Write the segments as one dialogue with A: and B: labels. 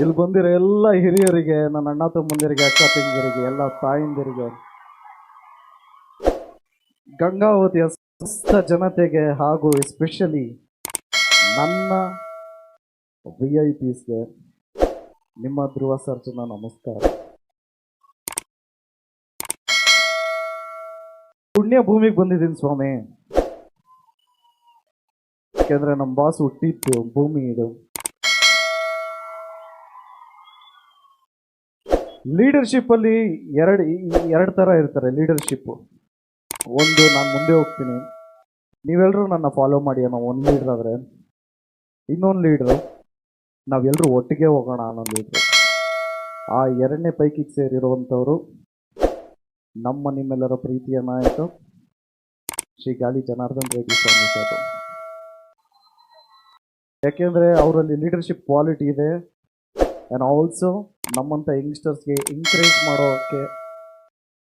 A: ಇಲ್ಲಿ ಬಂದಿರೋ ಎಲ್ಲ ಹಿರಿಯರಿಗೆ, ನನ್ನ ಅಣ್ಣ ತಮ್ಮಂದಿರಿಗೆ, ಅಕ್ಕ ತಂಗಿಯರಿಗೆ, ಎಲ್ಲ ತಾಯಂದಿರಿಗೆ, ಗಂಗಾವತಿಯ ಸಮಸ್ತ ಜನತೆಗೆ ಹಾಗೂ ಎಸ್ಪೆಷಲಿ ನನ್ನ ವಿ ಐ ಪಿಸ್ಗೆ ನಿಮ್ಮ ಧ್ರುವ ಸರ್ಜನ ನಮಸ್ಕಾರ. ಪುಣ್ಯ ಭೂಮಿಗೆ ಬಂದಿದ್ದೀನಿ ಸ್ವಾಮಿ. ಯಾಕೆಂದ್ರೆ ನಮ್ಮ ಬಾಸ್ ಹುಟ್ಟಿತ್ತು ಭೂಮಿ ಇದು. ಲೀಡರ್ಶಿಪ್ ಅಲ್ಲಿ ಎರಡು ಎರಡು ತರ ಇರ್ತಾರೆ ಲೀಡರ್ಶಿಪ್ ಒಂದು ನಾನು ಮುಂದೆ ಹೋಗ್ತೀನಿ. ನೀವೆಲ್ಲರೂ ನನ್ನ ಫಾಲೋ ಮಾಡಿ ಅನ್ನೋ ಒಂದು ಲೀಡರ್ ಆದರೆ, ಇನ್ನೊಂದು ಲೀಡ್ರು ನಾವೆಲ್ಲರೂ ಒಟ್ಟಿಗೆ ಹೋಗೋಣ ಅನ್ನೋ ಲೀಡ್ರು ಆ ಎರಡನೇ ಪೈಕಿಗೆ ಸೇರಿರುವಂಥವರು ನಮ್ಮ ನಿಮ್ಮೆಲ್ಲರ ಪ್ರೀತಿಯ ನಾಯಕ ಶ್ರೀ ಗಾಲಿ ಜನಾರ್ದನ್ ರೆಡ್ಡಿ ಸ್ವಾಮಿ ಯಾಕೆಂದರೆ ಯಾಕೆಂದ್ರೆ ಅವರಲ್ಲಿ ಲೀಡರ್ಶಿಪ್ ಕ್ವಾಲಿಟಿ ಇದೆ. ಆ್ಯಂಡ್ ಆಲ್ಸೋ ನಮ್ಮಂಥ ಯಂಗ್ಸ್ಟರ್ಸ್ಗೆ ಎಂಕರೇಜ್ ಮಾಡೋಕ್ಕೆ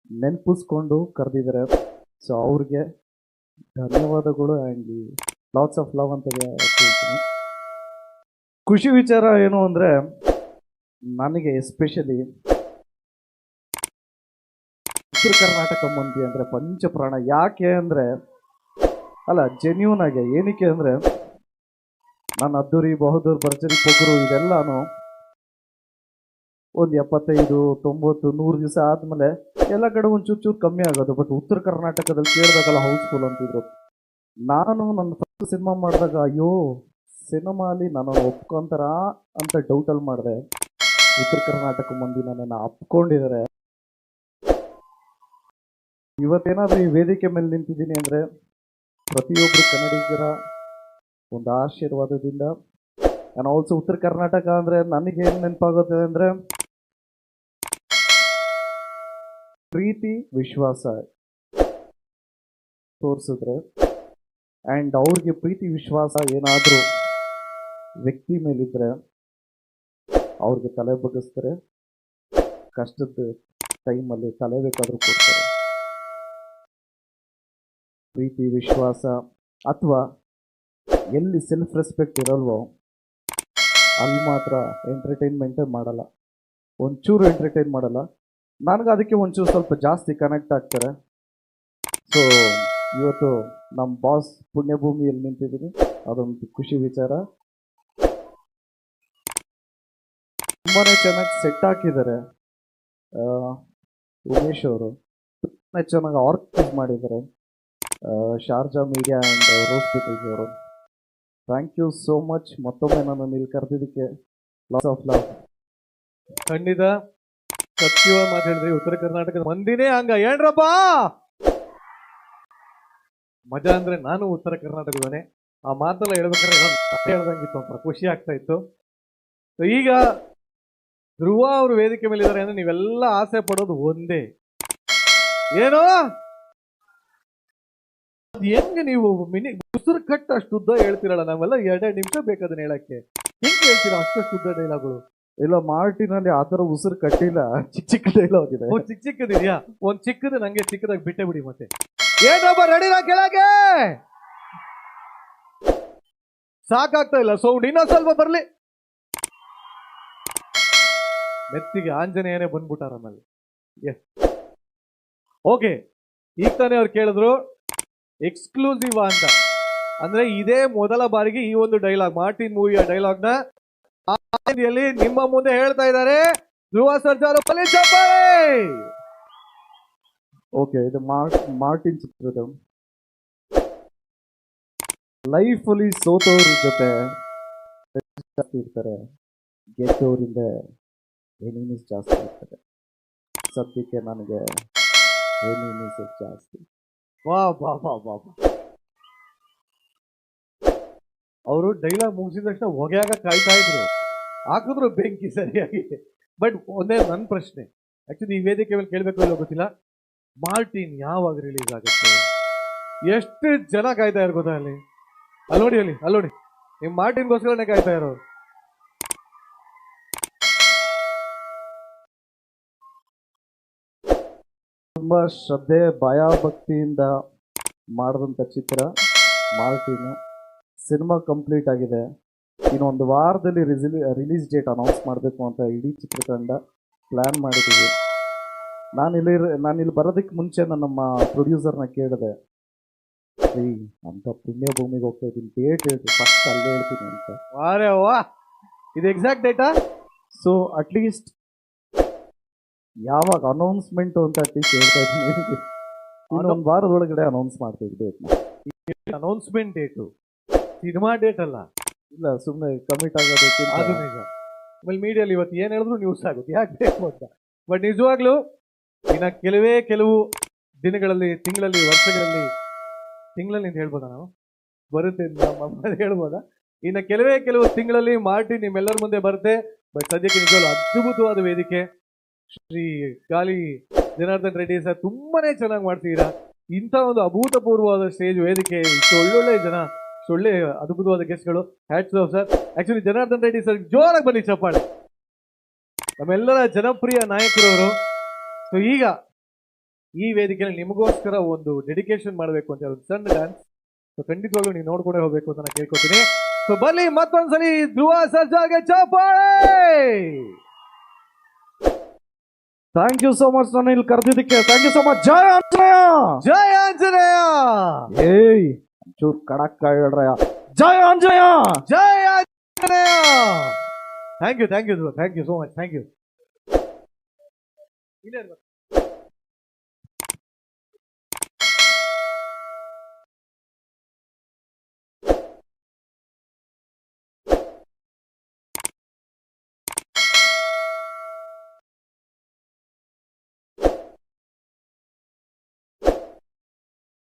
A: ನೆನಪಿಸ್ಕೊಂಡು ಕರೆದಿದ್ದಾರೆ. ಸೊ ಅವ್ರಿಗೆ ಧನ್ಯವಾದಗಳು ಆ್ಯಂಡ್ ಲಾಟ್ಸ್ ಆಫ್ ಲವ್ ಅಂತ ಹೇಳ್ತೀನಿ ಖುಷಿ ವಿಚಾರ ಏನು ಅಂದರೆ, ನನಗೆ ಎಸ್ಪೆಷಲಿ ಉತ್ತರ ಕರ್ನಾಟಕ ಮಂದಿ ಅಂದರೆ ಪಂಚಪ್ರಾಣ. ಯಾಕೆ ಅಂದರೆ, ಅಲ್ಲ ಜೆನ್ಯೂನಾಗೆ ಏನಕ್ಕೆ ಅಂದರೆ, ನನ್ನ ಅದ್ದೂರಿ ಬಹದ್ದೂರ್ ಭರ್ಜರಿ ಪೊಗರು ಇದೆಲ್ಲಾನು ಒಂದು ಎಪ್ಪತ್ತೈದು, ತೊಂಬತ್ತು, ನೂರು ದಿವಸ ಆದಮೇಲೆ ಎಲ್ಲ ಕಡೆ ಒಂದು ಚೂರು ಚೂರು ಕಮ್ಮಿ ಆಗೋದು. ಬಟ್ ಉತ್ತರ ಕರ್ನಾಟಕದಲ್ಲಿ ಕೇಳಿದಾಗಲ್ಲ ಹೌಸ್ಫುಲ್ ಅಂತಿದ್ರು. ನಾನು ನನ್ನ ಫಸ್ಟ್ ಸಿನಿಮಾ ಮಾಡಿದಾಗ, ಅಯ್ಯೋ ಸಿನಿಮಾಲಿ ನಾನು ಒಪ್ಕೊಂತಾರ ಅಂತ ಡೌಟಲ್ಲಿ ಮಾಡಿದೆ. ಉತ್ತರ ಕರ್ನಾಟಕ ಮಂದಿ ನನ್ನನ್ನು ಅಪ್ಕೊಂಡಿದ್ದಾರೆ. ಇವತ್ತೇನಾದರೂ ಈ ವೇದಿಕೆ ಮೇಲೆ ನಿಂತಿದ್ದೀನಿ ಅಂದರೆ ಪ್ರತಿಯೊಬ್ಬರು ಕನ್ನಡಿಗರ ಒಂದು ಆಶೀರ್ವಾದದಿಂದ. ನಾನು ಆಲ್ಸೋ ಉತ್ತರ ಕರ್ನಾಟಕ ಅಂದರೆ ನನಗೆ ಏನು ನೆನಪಾಗುತ್ತೆ ಅಂದರೆ ಪ್ರೀತಿ, ವಿಶ್ವಾಸ ತೋರಿಸಿದ್ರೆ ಆ್ಯಂಡ್ ಅವ್ರಿಗೆ ಪ್ರೀತಿ, ವಿಶ್ವಾಸ ಏನಾದರೂ ವ್ಯಕ್ತಿ ಮೇಲಿದ್ರೆ ಅವ್ರಿಗೆ ತಲೆ ಬಗ್ಗಿಸ್ತಾರೆ. ಕಷ್ಟದ ಟೈಮಲ್ಲಿ ತಲೆ ಬೇಕಾದರೂ ಕೊಡ್ತಾರೆ. ಪ್ರೀತಿ, ವಿಶ್ವಾಸ ಅಥವಾ ಎಲ್ಲಿ ಸೆಲ್ಫ್ ರೆಸ್ಪೆಕ್ಟ್ ಇರಲ್ವೋ ಅಲ್ಲಿ ಮಾತ್ರ ಎಂಟರ್ಟೈನ್ಮೆಂಟೇ ಮಾಡಲ್ಲ. ಒಂಚೂರು ಎಂಟರ್ಟೈನ್ ಮಾಡಲ್ಲ. ನನಗೆ ಅದಕ್ಕೆ ಒಂಚೂರು ಸ್ವಲ್ಪ ಜಾಸ್ತಿ ಕನೆಕ್ಟ್ ಆಗ್ತಾರೆ. ಸೊ ಇವತ್ತು ನಮ್ಮ ಬಾಸ್ ಪುಣ್ಯಭೂಮಿಯಲ್ಲಿ ನಿಂತಿದ್ದೀನಿ. ಅದೊಂದು ಖುಷಿ ವಿಚಾರ. ತುಂಬಾ ಚೆನ್ನಾಗಿ ಸೆಟ್ ಹಾಕಿದ್ದಾರೆ ಉಮೇಶ್ ಅವರು. ತುಂಬಾ ಚೆನ್ನಾಗಿ ಆರ್ಗನೈಸ್ ಮಾಡಿದ್ದಾರೆ Sharjah media and rose petals ಅವರು. ಥ್ಯಾಂಕ್ ಯು ಸೋ ಮಚ್ ಮತ್ತೊಮ್ಮೆ ನಾನು ಇಲ್ಲಿ ಕರೆದಿದ್ದಕ್ಕೆ ಲಾಸ್ ಆಫ್ ಲವ್
B: ಖಂಡಿತ. ಸತ್ಯವಾಗಿ ಹೇಳಿದ್ರೆ ಉತ್ತರ ಕರ್ನಾಟಕದ ಮಂದಿನೇ ಹಂಗ. ಏನ್ರಪ್ಪ? ಮಜಾ ಅಂದ್ರೆ ನಾನು ಉತ್ತರ ಕರ್ನಾಟಕದವನೇ. ಆ ಮಾತೆಲ್ಲ ಹೇಳ್ಬೇಕಾದ್ರೆ ಹೇಳ್ದಂಗಿತ್ತು, ಒಂಥರ ಖುಷಿ ಆಗ್ತಾ ಇತ್ತು. ಈಗ ಧ್ರುವ ಅವರು ವೇದಿಕೆ ಮೇಲೆ ಇದ್ದಾರೆ ಅಂದ್ರೆ ನೀವೆಲ್ಲ ಆಸೆ ಪಡೋದು ಒಂದೇ. ಏನು? ಹೆಂಗ ಹೆಂಗೆ ನೀವು ಮಿನಿ ಉಸಿರು ಕಟ್ ಅಷ್ಟು ಉದ್ದ ಹೇಳ್ತಿರಲ್ಲ, ನಾವೆಲ್ಲ ಎರಡೆರಡು ನಿಮಿಷ ಬೇಕದನ್ನ ಹೇಳಕ್ಕೆ? ಹೆಂಗ್ ಹೇಳ್ತೀರಾ ಅಷ್ಟು ಉದ್ದ ಡೈಲಾಗ್ಗಳು
A: ಇಲ್ಲ ಮಾರ್ಟಿನಲ್ಲಿ ಆ ಥರ ಉಸಿರು ಕಟ್ಟಿಲ್ಲ. ಚಿಕ್ಕ ಚಿಕ್ಕ ಡೈಲಾಗ್ ಇದೆ
B: ಒಂದ್ ಚಿಕ್ಕ ಚಿಕ್ಕದಿದ್ಯಾ ಒಂದ್ ಚಿಕ್ಕದು ನಂಗೆ ಚಿಕ್ಕದಾಗಿ ಬಿಟ್ಟೆ ಬಿಡಿ ಮತ್ತೆ. ಏನೊಬ್ಬ ರೆಡಿನ ಕೆಳಗೆ? ಸಾಕಾಗ್ತಾ ಇಲ್ಲ ಸೌಂಡ್. ಇನ್ನೊಂದ್ ಸ್ವಲ್ಪ ಬರ್ಲಿ. ಮೆತ್ತಿಗೆ ಆಂಜನೇಯನೇ ಬಂದ್ಬಿಟ್ಟಾರ ಆಮೇಲೆ. ಎಸ್ ಓಕೆ ಈಗ ತಾನೇ ಅವ್ರು ಕೇಳಿದ್ರು ಎಕ್ಸ್ಕ್ಲೂಸಿವ್ ಅಂತ. ಅಂದ್ರೆ ಇದೇ ಮೊದಲ ಬಾರಿಗೆ ಈ ಒಂದು ಡೈಲಾಗ್ ಮಾರ್ಟಿನ್ ಮೂವಿಯ ಡೈಲಾಗ್ ನ ನಿಮ್ಮ ಮುಂದೆ ಹೇಳ್ತಾ ಇದ್ದಾರೆ. ಧ್ರುವ ಸರ್ಜಾರು
A: ಓಕೆ ಇದು ಮಾರ್ಟ್ ಮಾರ್ಟಿನ್ ಚಿತ್ರದ. ಲೈಫಲ್ಲಿ ಸೋತವ್ರ ಜೊತೆ ಜಾಸ್ತಿ ಇರ್ತಾರೆ. ಗೆದ್ದವರಿಂದ ಎನಿಮೀಸ್ ಜಾಸ್ತಿ ಇರ್ತಾರೆ ಸದ್ಯಕ್ಕೆ ನನಗೆ ಎನಿಮೀಸ್ ಜಾಸ್ತಿ.
B: ವಾ ಬಾ ಬಾ ಬಾ ಬಾ ಅವರು ಡೈಲಾಗ್ ಮುಗಿಸಿದ ತಕ್ಷಣ ಹೊಗೆಯಾಗ ಕಾಯ್ತಾ ಇದ್ರು. ಹಾಕಿದ್ರು ಬೆಂಕಿ ಸರಿಯಾಗಿ. ಬಟ್ ಒಂದೇ ನನ್ನ ಪ್ರಶ್ನೆ. ಆ್ಯಕ್ಚುಲಿ ಈ ವೇದಿಕೆ ಮೇಲೆ ಕೇಳಬೇಕು ಇಲ್ಲೋ ಗೊತ್ತಿಲ್ಲ. ಮಾರ್ಟಿನ್ ಯಾವಾಗ ರಿಲೀಸ್ ಆಗುತ್ತೆ? ಎಷ್ಟು ಜನ ಕಾಯ್ತಾ ಇರೋ ಗೊತ್ತಾ ಅಲ್ಲಿ? ಅಲ್ಲಿ ನೋಡಿ, ಅಲ್ಲಿ ಅಲ್ಲಿ ನೋಡಿ. ನಿಮ್ಮ ಮಾರ್ಟಿನ್ಗೋಸ್ಕರನೇ ಕಾಯ್ತಾ ಇರೋರು.
A: ತುಂಬ ಶ್ರದ್ಧೆ, ಭಯಾಭಕ್ತಿಯಿಂದ ಮಾಡಿದಂಥ ಚಿತ್ರ ಮಾರ್ಟಿನು. ಸಿನಿಮಾ ಕಂಪ್ಲೀಟ್ ಆಗಿದೆ. ಇನ್ನೊಂದು ವಾರದಲ್ಲಿ ರಿಲೀಸ್ ಡೇಟ್ ಅನೌನ್ಸ್ ಮಾಡಬೇಕು ಅಂತ ಇಡೀ ಚಿತ್ರತಂಡ ಪ್ಲ್ಯಾನ್ ಮಾಡಿದ್ದೀವಿ. ನಾನು ನಾನಿಲ್ಲಿ ನಾನು ಇಲ್ಲಿ ಬರೋದಕ್ಕೆ ಮುಂಚೆ ನಾನು ನಮ್ಮ ಪ್ರೊಡ್ಯೂಸರ್ನ ಕೇಳಿದೆ. ರೀ ಅಂತ ಪುಣ್ಯ ಭೂಮಿಗೆ ಹೋಗ್ತಾ ಇದ್ದೀನಿ. ಡೇಟ್ ಹೇಳ್ತೀನಿ. ಫಸ್ಟ್ ಅಲ್ಲೇ ಹೇಳ್ತೀನಿ ಅಂತ.
B: ವಾರೇ ವಾ ಇದು exact data
A: so at least ಯಾವಾಗ ಅನೌನ್ಸ್ಮೆಂಟ್ ಅಂತ ಅಟ್ಲೀಸ್ಟ್ ಹೇಳ್ತಾ ಇದ್ದೀನಿ. ಇನ್ನೊಂದು ವಾರದೊಳಗಡೆ ಅನೌನ್ಸ್ ಮಾಡ್ತೀವಿ ಡೇಟ್ನ
B: ಅನೌನ್ಸ್ಮೆಂಟ್ ಡೇಟು ಸಿನಿಮಾ ಡೇಟ್ ಅಲ್ಲ.
A: ಇಲ್ಲ ಸುಮ್ಮನೆ ಕಮಿಟ್ ಆಗೋದಕ್ಕೆ
B: ಅದು ನಿಜ. ಆಮೇಲೆ ಮೀಡಿಯಲ್ಲಿ ಇವತ್ತು ಏನು ಹೇಳಿದ್ರು ನ್ಯೂಸ್ ಆಗುತ್ತೆ. ಯಾಕೆ ಬೇಕು ಅಂತ. ಬಟ್ ನಿಜವಾಗ್ಲೂ ಇನ್ನು ಕೆಲವೇ ಕೆಲವು ದಿನಗಳಲ್ಲಿ, ತಿಂಗಳಲ್ಲಿ, ವರ್ಷಗಳಲ್ಲಿ ತಿಂಗಳಲ್ಲಿ ಅಂತ ಹೇಳ್ಬೋದಾ ನಾವು? ಬರುತ್ತೆ ನಮ್ಮ ಹೇಳ್ಬೋದಾ? ಇನ್ನು ಕೆಲವೇ ಕೆಲವು ತಿಂಗಳಲ್ಲಿ ಮಾರ್ಟಿ ನಿಮ್ಮೆಲ್ಲರ ಮುಂದೆ ಬರುತ್ತೆ. ಬಟ್ ಸದ್ಯಕ್ಕೆ ನಿಜವಾಗ್ಲೂ ಅದ್ಭುತವಾದ ವೇದಿಕೆ. ಶ್ರೀ ಗಾಲಿ ಜನಾರ್ದನ್ ರೆಡ್ಡಿ ಸರ್ ತುಂಬಾನೇ ಚೆನ್ನಾಗಿ ಮಾಡ್ತೀರಾ ಇಂಥ ಒಂದು ಅಭೂತಪೂರ್ವವಾದ ಸ್ಟೇಜ್ ವೇದಿಕೆ, ಇಷ್ಟು ಒಳ್ಳೊಳ್ಳೆ ಜನ ಒಳ್ಳೆ ಅದ್ಭುತವಾದ ಗೆಸ್ಟ್ಗಳು hats off sir actually Janardhan Reddy sir ಜೋರಾಗಿ ಬನ್ನಿ ಚಪ್ಪಾಳೆ. ನಮ್ಮೆಲ್ಲರ ಜನಪ್ರಿಯ ನಾಯಕರವರು. ಸೊ ಈಗ ಈ ವೇದಿಕೆಯಲ್ಲಿ ನಿಮಗೋಸ್ಕರ ಒಂದು ಡೆಡಿಕೇಶನ್ ಮಾಡಬೇಕು ಅಂತ ಒಂದು ಸಣ್ಣ ಡ್ಯಾನ್ಸ್ ಸೊ ಖಂಡಿತವಾಗ್ಲೂ ನೀವು ನೋಡ್ಕೊಂಡೇ ಹೋಗಬೇಕು ಅಂತ ನಾನು ಕೇಳ್ಕೊತೀನಿ. ಸೊ ಬನ್ನಿ ಮತ್ತೊಂದ್ಸಲಿ ಧ್ರುವ ಸರ್ಜಾಗೆ ಚಪ್ಪಾಳೆ!
A: ಥ್ಯಾಂಕ್ ಯು ಸೋ ಮಚ್ ನಾನು ಇಲ್ಲಿ ಕರೆದಿದ್ದಕ್ಕೆ ಥ್ಯಾಂಕ್ ಯು ಸೋ ಮಚ್ ಜಯ ಆಂಜನೇಯ!
B: ಜಯ ಆಂಜನೇಯ!
A: ಏಯ್! ಚೂರ್ ಕಡಕ್ ಹೇಳ್ರಯ್ಯ ಜಯ ಆಂಜನೇಯ
B: ಜಯ Anjaneya thank you thank you thank you so much thank you